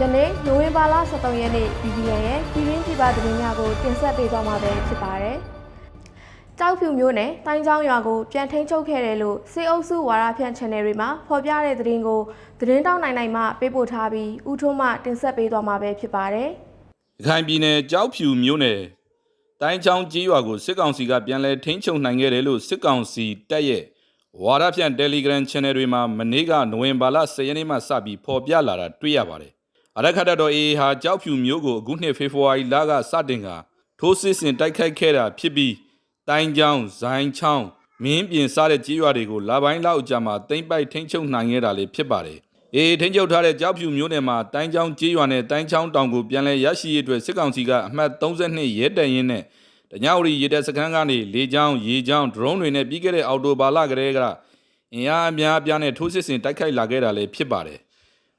ယနေ့နိုဝင်ဘာလ23ရက်နေ့ BBN ရဲ့ပြည်ရင်းပြည်ပသတင်းများကိုတင်ဆက်ပေးသွားမှာပဲဖြစ်ပါတယ်။ကြောက်ဖြူမျိုးနဲ့တိုင်းချောင်းရွာကိုပြန်ထိန်းချုပ်ခဲ့တယ်လို့စေအုပ်စုဝါရဖြန့် channel တွေမှာဖော်ပြတဲ့သတင်းကိုသတင်းတောက်နိုင်နိုင်မှပေးပို့ထားပြီးဥထုံးမှတင်ဆက်ပေးသွားမှာပဲဖြစ်ပါတယ်။ရခိုင်ပြည်နယ်ကြောက်ဖြူမြို့နယ်တိုင်းချောင်းကြီးရွာကိုစစ်ကောင်စီကပြန်လည်ထိန်းချုပ်နိုင်ခဲ့တယ်လို့စစ်ကောင်စီတပ်ရဲ့ဝါဒဖြန့် Telegram Channel တွေမှာမနေ့ကနိုဝင်ဘာလ10ရက်နေ့မှစပြီးဖော်ပြလာတာတွေ့ရပါတယ်။ အရခတ်တပ်တော် AA ဟာကြောက်ဖြူမြို့ကိုအခုနှစ်ဖေဖော်ဝါရီလကစတင်ကထိုးစစ်ဆင်တိုက်ခိုက်ခဲ့တာဖြစ်ပြီးတိုင်းချောင်းဇိုင်းချောင်းမင်းပြင်စားတဲ့ကြီးရွာတွေကိုလပိုင်းလောက်အကြာမှာတိမ့်ပိုက်ထိန်းချုပ်နိုင်ခဲ့တာလေးဖြစ်ပါတယ်။ AA ထိန်းချုပ်ထားတဲ့ကြောက်ဖြူမြို့နယ်မှာတိုင်းချောင်းကြီးရွာနဲ့တိုင်းချောင်းတောင်ကိုပြန်လည်ရရှိရေးအတွက်စစ်ကောင်စီကအမှတ်32ရဲတရင်နဲ့တညဝရီရေတပ်စခန်းကနေလေကြောင်းရေကြောင်းဒရုန်းတွေနဲ့ပြီးခဲ့တဲ့အော်တိုဘာလကလေးကအင်အားအများအပြားနဲ့ထိုးစစ်ဆင်တိုက်ခိုက်လာခဲ့တာလည်းဖြစ်ပါတယ်။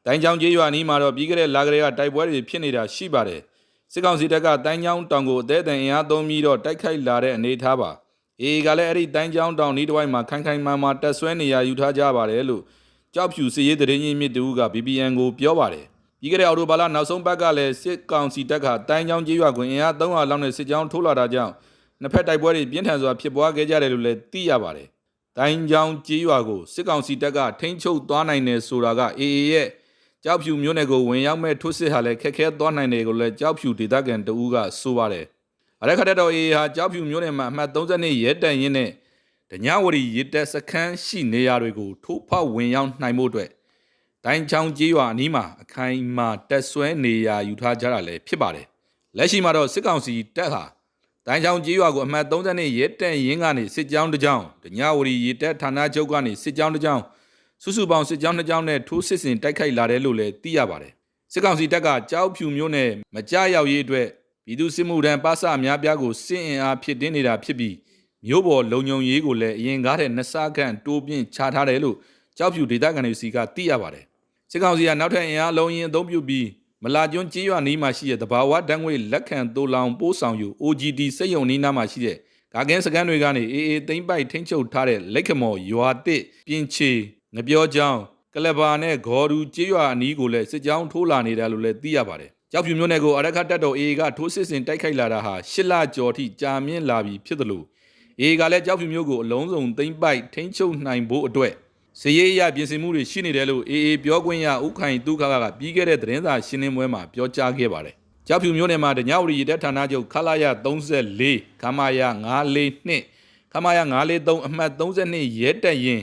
တိုင်းချောင်းကြီးရွာနီးမှာတော့ပြီးခဲ့တဲ့လကလေးကတိုက်ပွဲတွေဖြစ်နေတာရှိပါတယ်။စစ်ကောင်စီတပ်ကတိုင်းချောင်းတောင်ကိုအသေးအံအင်အားသုံးပြီးတော့တိုက်ခိုက်လာတဲ့အနေအထားပါ။ AA ကလည်းအဲ့ဒီတိုင်းချောင်းတောင်နီးတစ်ဝိုက်မှာခိုင်ခိုင်မာမာတက်ဆွဲနေရယူထားကြပါတယ်လို့ကြောက်ဖြူစည်ရေးသတင်းရင်းမြစ်တူက BBN ကိုပြောပါတယ်။ပြီးခဲ့တဲ့အော်တိုဘာလနောက်ဆုံးပတ်ကလည်းစစ်ကောင်စီတပ်ကတိုင်းချောင်းကြီးရွာကိုအင်အား300လောက်နဲ့စစ်ကြောင်းထိုးလာတာကြောင့်နှစ်ဖက်တိုက်ပွဲတွေပြင်းထန်စွာဖြစ်ပွားခဲ့ကြတယ်လို့လည်းသိရပါတယ်။တိုင်းချောင်းကြီးရွာကိုစစ်ကောင်စီတပ်ကထိန်းချုပ်သွားနိုင်တယ်ဆိုတာက AA ရဲ့ ကြောက်ဖြူမျိုးနယ်ကိုဝင်ရောက်မဲ့ထိုးစစ်ဟာလည်းခက်ခဲသွားနိုင်တယ်ကိုလည်းကြောက်ဖြူဒေသခံတဦးကဆိုပါတယ်။အရက်ခတ်တော် AA ဟာကြောက်ဖြူမျိုးနယ်မှာအမှတ်32ရဲတန်ရင်နဲ့ဒညဝရီရစ်တက်စခန်းရှိနေရာတွေကိုထိုးဖောက်ဝင်ရောက်နိုင်မှုအတွက်တိုင်းချောင်းကြီးရွာအနီးမှာအခိုင်အမာတက်ဆွဲနေရာယူထားကြတာလည်းဖြစ်ပါတယ်။လက်ရှိမှာတော့စစ်ကောင်စီတပ်ဟာတိုင်းချောင်းကြီးရွာကိုအမှတ်32ရဲတန်ရင်ကနေစစ်ကြောင်းတစ်ကြောင်းဒညဝရီရစ်တက်ဌာနချုပ်ကနေစစ်ကြောင်းတစ်ကြောင်း စုစုပေါင်းစစ်ကြောင်းတစ်ကြောင်းနဲ့ထိုးစစ်ဆင်တိုက်ခိုက်လာတယ်လို့လည်းသိရပါတယ်။စစ်ကောင်စီတပ်ကကြောက်ဖြူမျိုးနဲ့မကြရောက်ရေးအတွက်ပြည်သူစစ်မှုထမ်းပါစအများပြားကိုစစ်အင်အားဖြစ်တင်းနေတာဖြစ်ပြီးမြို့ပေါ်လုံခြုံရေးကိုလည်းအရင်ကားတဲ့နှစ်ဆခန့်တိုးပြင်းချထားတယ်လို့ကြောက်ဖြူဒေသခံတွေစီကသိရပါတယ်။စစ်ကောင်စီကနောက်ထပ်အင်အားလုံးရင်အသုံးပြုပြီးမလာကျွန်းကြီးရွာနီးမှာရှိတဲ့တဘာဝတန်းငွေလက်ခံတိုးလောင်ပိုးဆောင်ယူ OGD စိတ်ယုံနီးနားမှာရှိတဲ့ဂါကင်းစကန်တွေကနေအေးအေးသိမ့်ပိုက်ထိန်းချုပ်ထားတဲ့လက်ခမော်ရွာတစ်ပြင်ချေ ငပြောချောင်းကလဘာနဲ့ဂေါ်ရူကြီးရွာအနီးကိုလည်းစစ်ကြောင်းထိုးလာနေတယ်လို့လည်းသိရပါတယ်။ကြောက်ဖြူမျိုးနယ်ကိုအရခတ်တပ်တော် AA ကထိုးစစ်ဆင်တိုက်ခိုက်လာတာဟာရှစ်လကျော်ထိကြာမြင့်လာပြီဖြစ်သလို AA ကလည်းကြောက်ဖြူမျိုးကိုအလုံးစုံသိမ့်ပိုက်ထိန်းချုပ်နိုင်ဖို့အတွက်စည်ရေးအရပြင်ဆင်မှုတွေရှိနေတယ်လို့ AA ပြောခွင့်ရဥခိုင်တုခကကပြီးခဲ့တဲ့သတင်းစာရှင်းလင်းပွဲမှာပြောကြားခဲ့ပါတယ်။ကြောက်ဖြူမျိုးနယ်မှာဒညဝရီရတဲ့ဌာနချုပ်ခလာရ34ခမာယ942ခမာယ943အမှတ်32ရဲတက်ရင်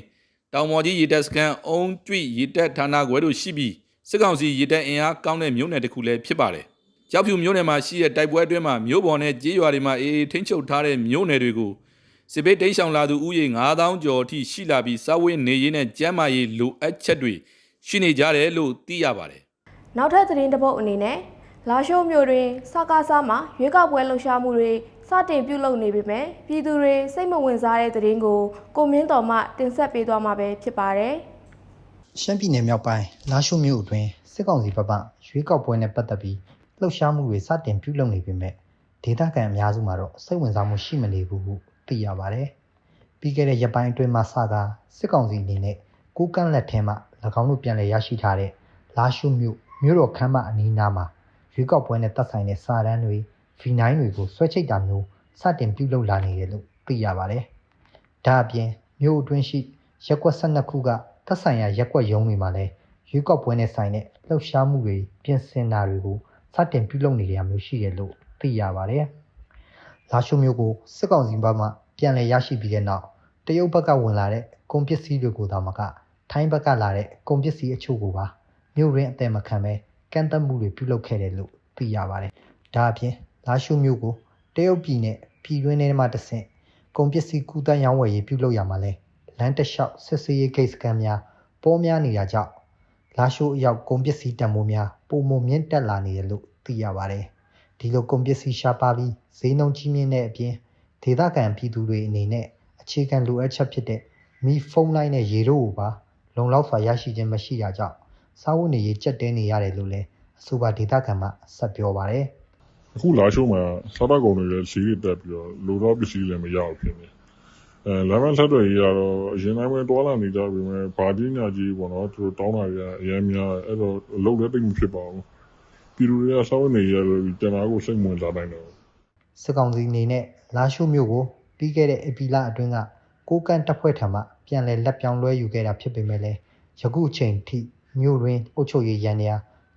တောင်မော်ကြီးရေတက်စကန်အုံကျွိရေတက်ဌာနခွဲတို့ရှိပြီးစစ်ကောင်စီရေတက်အင်အားကောင်းတဲ့မြို့နယ်တစ်ခုလည်းဖြစ်ပါတယ်။ကြောက်ဖြူမြို့နယ်မှာရှိတဲ့တိုက်ပွဲအတွင်းမှာမြို့ပေါ်နဲ့ကြေးရွာတွေမှာအေးအေးထိန်းချုပ်ထားတဲ့မြို့နယ်တွေကိုစစ်ဘေးတိမ်းရှောင်လာသူဦးရေ9000ကျော်အထိရှိလာပြီးစာဝေးနေရေးနဲ့ကျန်းမာရေးလိုအပ်ချက်တွေရှိနေကြတယ်လို့သိရပါတယ်နောက်ထပ်သတင်းတစ်ပုဒ်အနေနဲ့လာရှိုးမြို့တွင်စကားစားမှာရွေးကောက်ပွဲလှုပ်ရှားမှုတွေစ တင်ပြုလုပ်နေပေမဲ့ပြည်သူတွေစိတ်မဝင်စားတဲ့သတင်းကိုကိုမင်းတော်မှတင်ဆက်ပေးသွားမှာပဲဖြစ်ပါတယ်။ရှမ်းပြည်နယ်မြောက်ပိုင်းလာရှိုးမြို့အတွင်းစစ်ကောင်စီဘက်ကရွေးကောက်ပွဲနဲ့ပတ်သက်ပြီးလှုပ်ရှားမှုတွေစတင်ပြုလုပ်နေပေမဲ့ဒေသခံအများစုမှာတော့စိတ်ဝင်စားမှုရှိမနေဘူးဟုသိရပါတယ်။ပြီးခဲ့တဲ့ရက်ပိုင်းအတွင်းမှာစကားစစ်ကောင်စီအနေနဲ့ကိုကန့်လက်ထဲမှ၎င်းတို့ပြန်လည်ရရှိထားတဲ့လာရှိုးမြို့မြို့တော်ခမ်းမအနီးနားမှာရွေးကောက်ပွဲနဲ့သက်ဆိုင်တဲ့စာတမ်းတွေ V9 တွေကိုဆွဲချိတ်တာမျိုးစတင်ပြုလုပ်လာနေတယ်လို့သိရပါတယ်။ဒါအပြင်မြို့အတွင်းရှိရက်ကွက်12ခုကသက်ဆိုင်ရာရက်ကွက်ရုံးတွေမှာလည်းရွေးကောက်ပွဲနဲ့ဆိုင်တဲ့လှုပ်ရှားမှုတွေပြင်ဆင်တာတွေကိုစတင်ပြုလုပ်နေကြမျိုးရှိတယ်လို့သိရပါတယ်။လာရှိုးမျိုးကိုစစ်ကောင်စီဘက်မှပြန်လည်ရရှိပြီးတဲ့နောက်တရုတ်ဘက်ကဝင်လာတဲ့ကုန်ပစ္စည်းတွေကိုသာမကထိုင်းဘက်ကလာတဲ့ကုန်ပစ္စည်းအချို့ကိုပါမြို့ရင်းအသည်မခံပဲကန့်သက်မှုတွေပြုလုပ်ခဲ့တယ်လို့သိရပါတယ်။ဒါအပြင် လာရှိုးမျိုးကိုတရုတ်ပြည်နဲ့ပြည်တွင်းထဲမှာတဆင့်ကုန်ပစ္စည်းကူးသန်းရောင်းဝယ်ရေးပြုလုပ်ရမှာလဲလမ်းတစ်လျှောက်စစ်ဆေးရေးဂိတ်စကန်များပေါ်များနေတာကြောင့်လာရှိုးအရောက်ကုန်ပစ္စည်းတန်ဖိုးများပုံမမြင့်တက်လာနေတယ်လို့သိရပါတယ်။ဒီလိုကုန်ပစ္စည်းရှားပါပြီးဈေးနှုန်းကြီးမြင့်တဲ့အပြင်ဒေသခံပြည်သူတွေအနေနဲ့အခြေခံလိုအပ်ချက်ဖြစ်တဲ့မီဖုန်းလိုင်းနဲ့ရေတို့ကိုပါလုံလောက်စွာရရှိခြင်းမရှိတာကြောင့်စားဝတ်နေရေးကြက်တဲနေရတယ်လို့လည်းအဆိုပါဒေသခံမှဆက်ပြောပါတယ်။ အခုလာရှိုးမှာစားတောက်ကုန်တွေလည်းဈေးတွေတက်ပြီးတော့လိုတော့ပစ္စည်းလည်းမရဘူးဖြစ်နေအဲလမ်းမဆက်တွေကြီးကတော့အရင်တိုင်းပဲတွာလာနေကြပြီမဲ့ဘာကြီးညာကြီးပေါ့နော်သူတို့တောင်းတာကြီးကအများများအဲ့တော့အလုပ်လည်းတိတ်မဖြစ်ပါဘူးပြည်သူတွေကစောင့်နေရလို့တနာကိုစိတ်ဝင်စားနိုင်တယ်စစ်ကောင်စီအနေနဲ့လာရှိုးမြို့ကိုပြီးခဲ့တဲ့ဧပြီလအတွင်းကကိုကန့်တပ်ဖွဲ့ထံမှပြန်လည်လက်ပြောင်းလွှဲယူခဲ့တာဖြစ်ပေမဲ့လည်းယခုချိန်ထိမြို့တွင်အုပ်ချုပ်ရေးရန်ရာ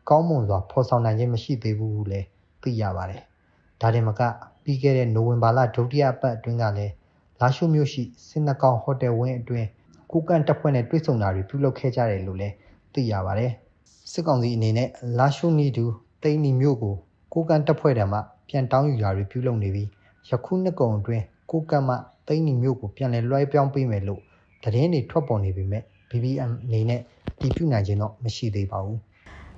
ကောင်းမွန်စွာဖော်ဆောင်နိုင်ခြင်းမရှိသေးဘူးဟုလည်း သိရပါတယ်။ဒါတင်မကပြီးခဲ့တဲ့နိုဝင်ဘာလဒုတိယပတ်အတွင်းကလည်းလာရှိုးမြို့ရှိစင်နကောင်ဟိုတယ်ဝင်းအတွင်းကိုကန့်တပ်ဖွဲ့နဲ့တွေ့ဆုံတာတွေပြုလုပ်ခဲ့ကြတယ်လို့လည်းသိရပါတယ်။စစ်ကောင်စီအနေနဲ့လာရှိုးနီတူတိန်းနီမြို့ကိုကိုကန့်တပ်ဖွဲ့ထံမှပြန်တောင်းယူတာတွေပြုလုပ်နေပြီးယခုနှစ်ကုန်အတွင်းကိုကန့်မှတိန်းနီမြို့ကိုပြန်လည်လွှဲပြောင်းပေးမယ်လို့သတင်းတွေထွက်ပေါ်နေပေမဲ့ BBM အနေနဲ့တည်ပြုနိုင်ခြင်းတော့မရှိသေးပါဘူး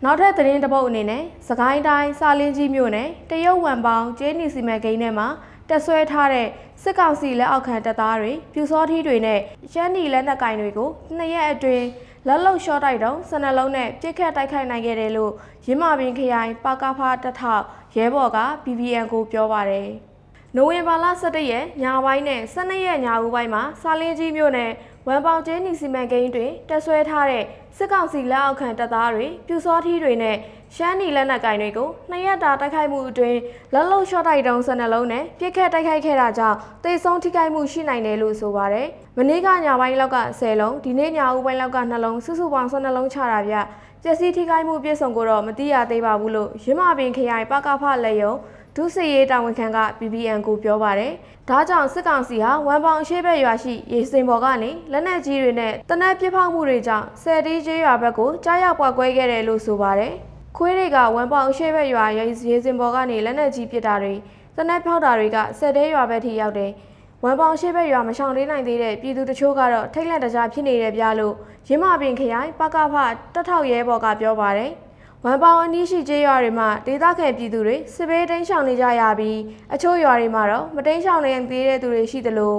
နောက်ထပ်သတင်းတစ်ပုဒ်အနေနဲ့စကိုင်းတိုင်းစာလင်းကြီးမြို့နယ်တရုတ်ဝမ်ပေါင်ကျေးနီစီမံကိန်းထဲမှာတက်ဆွဲထားတဲ့စစ်ကောင်စီလက်အောက်ခံတပ်သားတွေပြူစောထီးတွေနဲ့ရန်နီလက်နက်ကင်တွေကိုနှစ်ရက်အတွင်းလက်လုံရှော့တိုက်တုံးစနက်လုံးနဲ့ပြစ်ခတ်တိုက်ခိုက်နိုင်ခဲ့တယ်လို့ရင်းမာပင်ခရိုင်ပါကာဖာတထောက်ရဲဘော်က BBN ကိုပြောပါတယ်။နိုဝင်ဘာလ17ရက်ညပိုင်းနဲ့12ရက်ညဦးပိုင်းမှာစာလင်းကြီးမြို့နယ် ဝမ်ပေါင်ကျင်းနီစီမံကိန်းတွင်တက်ဆွဲထားတဲ့စစ်ကောင်စီလက်အောက်ခံတပ်သားတွေပြူစောထီးတွေနဲ့ရှမ်းနီလက်နက်ကင်တွေကိုနှစ်ရက်တာတိုက်ခိုက်မှုအတွင်းလက်လုံရှော့တိုက်တုံး12လုံးနဲ့ပြစ်ခတ်တိုက်ခိုက်ခဲ့တာကြောင့်တိတ်ဆုံးထိခိုက်မှုရှိနိုင်တယ်လို့ဆိုပါတယ်။မနေ့ကညပိုင်းလောက်က10လုံးဒီနေ့ညဦးပိုင်းလောက်က2လုံးစုစုပေါင်း12လုံးချတာဗျ။ကျက်စီထိခိုက်မှုပြည့်စုံကိုတော့မသိရသေးပါဘူးလို့ရင်းမာပင်ခရိုင်ပကဖလက်ယုံ ဒုစရေးတာဝန်ခံက BBN ကိုပြောပါတယ်။ဒါကြောင့်စစ်ကောင်စီဟာဝမ်ပေါင်အရှိဘက်ရွာရှိရေစင်ပေါ်ကနေလက်နက်ကြီးတွေနဲ့တနက်ပစ်ဖောက်မှုတွေကြောင့်ဆယ်တီးကျေးရွာဘက်ကိုကြားရောက်ပွားကွဲခဲ့တယ်လို့ဆိုပါတယ်။ခွေးတွေကဝမ်ပေါင်အရှိဘက်ရွာရေစင်ပေါ်ကနေလက်နက်ကြီးပစ်တာတွေတနက်ဖောက်တာတွေကဆယ်တဲရွာဘက်ထိရောက်တယ်။ဝမ်ပေါင်ရှိဘက်ရွာမရှောင်သေးနိုင်သေးတဲ့ပြည်သူတချို့ကတော့ထိတ်လန့်တကြားဖြစ်နေတယ်ပြလို့ရင်းမာပင်ခရိုင်ပကဖတက်ထောက်ရဲဘော်ကပြောပါတယ်။ ဝမ်ပေါင်အနီးရှိကျေးရွာတွေမှာဒေသခံပြည်သူတွေစစ်ဘေးတိမ်းရှောင်နေကြရပြီးအချို့ရွာတွေမှာတော့မတိမ်းရှောင်နိုင်သေးတဲ့သူတွေရှိသလို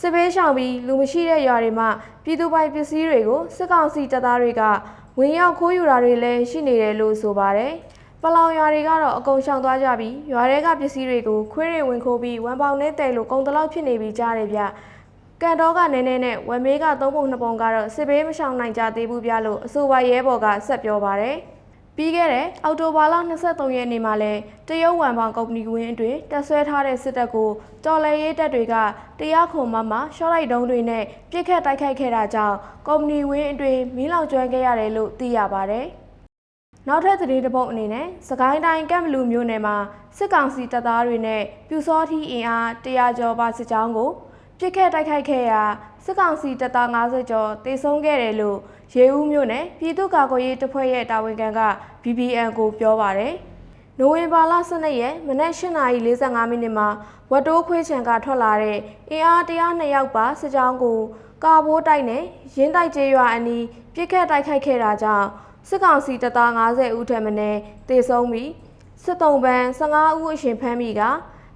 စစ်ဘေးရှောင်ပြီးလူမရှိတဲ့ရွာတွေမှာပြည်သူပိုင်ပစ္စည်းတွေကိုစစ်ကောင်စီတပ်သားတွေကဝင်ရောက်ခိုးယူတာတွေလည်းရှိနေတယ်လို့ဆိုပါတယ်။ပလောင်ရွာတွေကတော့အကုန်ရှောင်သွားကြပြီးရွာတွေကပစ္စည်းတွေကိုခွေးတွေဝင်ခိုးပြီးဝမ်ပေါင်နဲ့တဲလို့ကုန်တလောက်ဖြစ်နေပြီးကြားတယ်ဗျ။ကန်တော့ကနည်းနည်းနဲ့ဝမ်မေးကသုံးပုံနှစ်ပုံကတော့စစ်ဘေးမရှောင်နိုင်ကြသေးဘူးဗျလို့အဆိုပါရဲဘော်ကဆက်ပြောပါတယ်။ ပြီးခဲ့တဲ့အောက်တိုဘာလ23ရက်နေ့မှာလဲတရုတ်ဝမ်ပေါင်ကုမ္ပဏီဝင်းအတွင်းတက်ဆွဲထားတဲ့စစ်တပ်ကိုတော်လှန်ရေးတပ်တွေကတရားခုံမမှာရှော့လိုက်တုံးတွေနဲ့ပြစ်ခတ်တိုက်ခိုက်ခဲ့တာကြောင့်ကုမ္ပဏီဝင်းအတွင်းမီးလောင်ကျွမ်းခဲ့ရတယ်လို့သိရပါတယ်။နောက်ထပ်သတင်းတစ်ပုဒ်အနေနဲ့စကိုင်းတိုင်းကမ်ဘလူမြို့နယ်မှာစစ်ကောင်စီတပ်သားတွေနဲ့ပြူစောထီအင်အား100ကျော်ပါစစ်ကြောင်းကိုပြစ်ခတ်တိုက်ခိုက်ခဲ့ရာစစ်ကောင်စီတပ်သား90ကျော်တေဆုံးခဲ့တယ်လို့ ရေဦးမြို့နယ်ပြည်သူ့ကာကွယ်ရေးတပ်ဖွဲ့ရဲ့တာဝန်ခံက BBN ကိုပြောပါတယ်။နိုဝင်ဘာလ12ရက်မနက်8:45မိနစ်မှာဝတ်တိုးခွေးချံကထွက်လာတဲ့အင်အား102ယောက်ပါစစ်ကြောင်းကိုကာဘိုးတိုက်နဲ့ရင်းတိုက်ကျေးရွာအနီးပြစ်ခတ်တိုက်ခိုက်ခဲ့တာကြောင့်စစ်ကောင်စီတပ်သား90ဦးထက်မနည်းတေဆုံးပြီးစစ်တုံးပန်း15ဦးအရှင်ဖမ်းမိက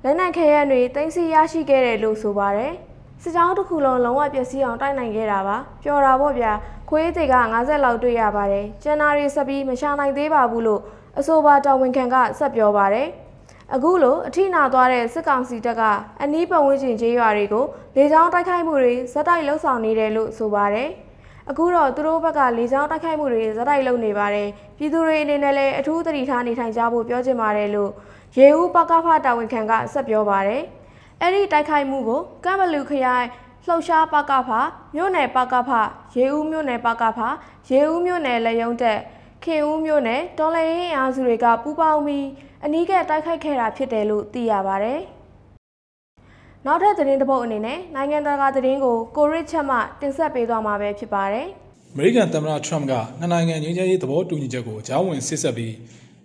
လက်နက်ခဲယမ်းတွေတင်စီရရှိခဲ့တယ်လို့ဆိုပါတယ်။စစ်ကြောင်းတစ်ခုလုံးလုံးဝပျက်စီးအောင်တိုက်နိုင်ခဲ့တာပါ။ပျော်တာပေါ့ဗျာ။ ခွေးတွေက50လောက်တွေ့ရပါတယ်။ကျန်နာရီဆက်ပြီးမရှာနိုင်သေးပါဘူးလို့အဆိုပါတာဝန်ခံကဆက်ပြောပါတယ်။အခုလိုအထိနာသွားတဲ့စစ်ကောင်စီတပ်ကအနီးပတ်ဝန်းကျင်ကျေးရွာတွေကိုလေကြောင်းတိုက်ခိုက်မှုတွေဇက်တိုက်လှုပ်ဆောင်နေတယ်လို့ဆိုပါတယ်။အခုတော့သူတို့ဘက်ကလေကြောင်းတိုက်ခိုက်မှုတွေဇက်တိုက်လုပ်နေပါတယ်။ပြည်သူတွေအနေနဲ့လည်းအထူးသတိထားနေထိုင်ကြဖို့ပြောချင်ပါတယ်လို့ရေဦးပကဖတာဝန်ခံကဆက်ပြောပါတယ်။အဲ့ဒီတိုက်ခိုက်မှုကိုကမ်ဘလူခရိုင် လှုပ်ရှားပကဖမြို့နယ်ပကဖရေဦးမြို့နယ်ပကဖရေဦးမြို့နယ်လက်ယုံတက်ခင်ဦးမြို့နယ်တော်လရင်အားစုတွေကပူးပေါင်းပြီးအနီးကပ်တိုက်ခိုက်ခဲ့တာဖြစ်တယ်လို့သိရပါတယ်။နောက်ထပ်သတင်းတစ်ပုဒ်အနေနဲ့နိုင်ငံတကာသတင်းကိုကိုရစ်ချက်မှတင်ဆက်ပေးသွားမှာပဲဖြစ်ပါတယ်။အမေရိကန်သမ္မတထရမ့်ကနှစ်နိုင်ငံငြိမ်းချမ်းရေးသဘောတူညီချက်ကိုကြားဝင်ဆစ်ဆက်ပြီး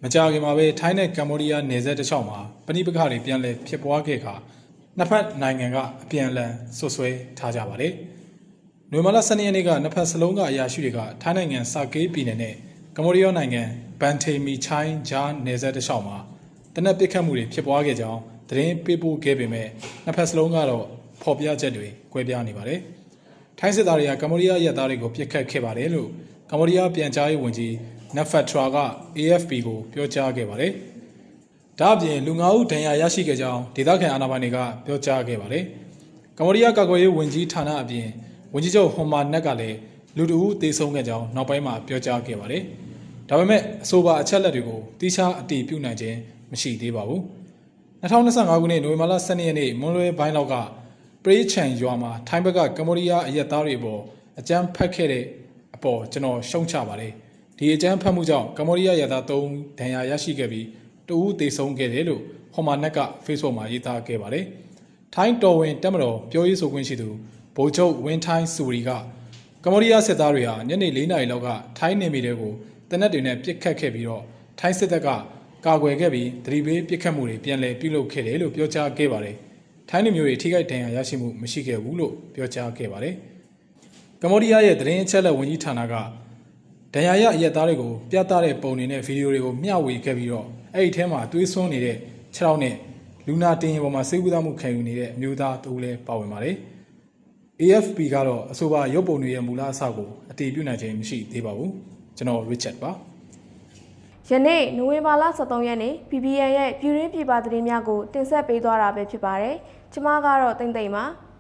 မကြာခင်မှာပဲထိုင်းနဲ့ကမ္ဘောဒီးယားနယ်စပ်တစ်လျှောက်မှာပဋိပက္ခတွေပြန်လည်ဖြစ်ပွားခဲ့ခါ နှစ်ဖက်နိုင်ငံကအပြန်အလှန်ဆွဆွဲထားကြပါတယ်။နိုဝင်ဘာလ12ရက်နေ့ကနှစ်ဖက်စလုံးကအရာရှိတွေကထိုင်းနိုင်ငံစာကေးပြည်နယ်နဲ့ကမ္ဘောဒီးယားနိုင်ငံဘန်ထေမီချိုင်းဂျားနယ်စပ်တစ်လျှောက်မှာတနက်ပစ်ခတ်မှုတွေဖြစ်ပွားခဲ့ကြောင်းသတင်းပေးပို့ခဲ့ပေမဲ့နှစ်ဖက်စလုံးကတော့ဖော်ပြချက်တွေကွဲပြားနေပါတယ်။ထိုင်းစစ်သားတွေကကမ္ဘောဒီးယားရဲသားတွေကိုပြစ်ခတ်ခဲ့ပါတယ်လို့ကမ္ဘောဒီးယားပြန်ကြားရေးဝန်ကြီးနက်ဖတ်ထရာက AFP ကိုပြောကြားခဲ့ပါတယ်။ ဒါ့အပြင်လူငါးဦးဒဏ်ရာရရှိခဲ့ကြောင်းဒေသခံအာဏာပိုင်တွေကပြောကြားခဲ့ပါတယ်။ကမ္ဘောဒီးယားကာကွယ်ရေးဝန်ကြီးဌာနအပြင်ဝန်ကြီးချုပ်ဟွန်မာနက်ကလည်းလူတအူးသေဆုံးခဲ့ကြောင်းနောက်ပိုင်းမှာပြောကြားခဲ့ပါတယ်။ဒါပေမဲ့အဆိုပါအချက်လက်တွေကိုတိကျအတည်ပြုနိုင်ခြင်းမရှိသေးပါဘူး2025ခုနှစ်နိုဝင်ဘာလ12ရက်နေ့မွန်လွဲပိုင်းလောက်ကပရိချန်ရွာမှာထိုင်းဘက်ကကမ္ဘောဒီးယားအရက်သားတွေအပေါ်အကြမ်းဖက်ခဲ့တဲ့အပေါ်ကျွန်တော်ရှုံချပါတယ်ဒီအကြမ်းဖက်မှုကြောင့်ကမ္ဘောဒီးယားရက်သား3ဦးဒဏ်ရာရရှိခဲ့ပြီး တဦးသေဆုံးခဲ့တယ်လို့ဟော်မာနက်က Facebook မှာရေးသားခဲ့ပါတယ်ထိုင်းတော်ဝင်တက်မတော်ပြောရေးဆိုခွင့်ရှိသူဗိုလ်ချုပ်ဝင်းထိုင်းစုရီကကမ္ဘောဒီးယားစစ်သားတွေဟာညနေ၄နာရီလောက်ကထိုင်းနေမီတွေကိုတနက်တွေနဲ့ပြစ်ခတ်ခဲ့ပြီးတော့ထိုင်းစစ်တပ်ကကာကွယ်ခဲ့ပြီးသတိပေးပြစ်ခတ်မှုတွေပြန်လည်ပြုလုပ်ခဲ့တယ်လို့ပြောကြားခဲ့ပါတယ်။ထိုင်းလူမျိုးတွေထိခိုက်ဒဏ်ရာရရှိမှုမရှိခဲ့ဘူးလို့ပြောကြားခဲ့ပါတယ်။ကမ္ဘောဒီးယားရဲ့သတင်းအချက်အလက်ဝန်ကြီးဌာနကဒဏ်ရာရအရက်သားတွေကိုပြသတဲ့ပုံတွေနဲ့ဗီဒီယိုတွေကိုမျှဝေခဲ့ပြီးတော့ အဲ့ဒီထဲမှာသွေးစွန်းနေတဲ့ခြေထောက်နဲ့လူနာတင်ရင်ပေါ်မှာစိတ်ကူးသားမှုခံယူနေတဲ့အမျိုးသားတူလည်းပါဝင်ပါတယ်။ AFP ကတော့အဆိုပါရုပ်ပုံတွေရဲ့မူလအစကိုအတည်ပြုနိုင်ခြင်းမရှိသေးပါဘူးကျွန်တော် Richard ပါယနေ့နိုဝင်ဘာလ23ရက်နေ့ PBN ရဲ့ပြည်ရင်းပြည်ပသတင်းများကိုတင်ဆက်ပေးသွားတာပဲဖြစ်ပါတယ်။ကျွန်မကတော့တိမ့်တိမ့်ပါ။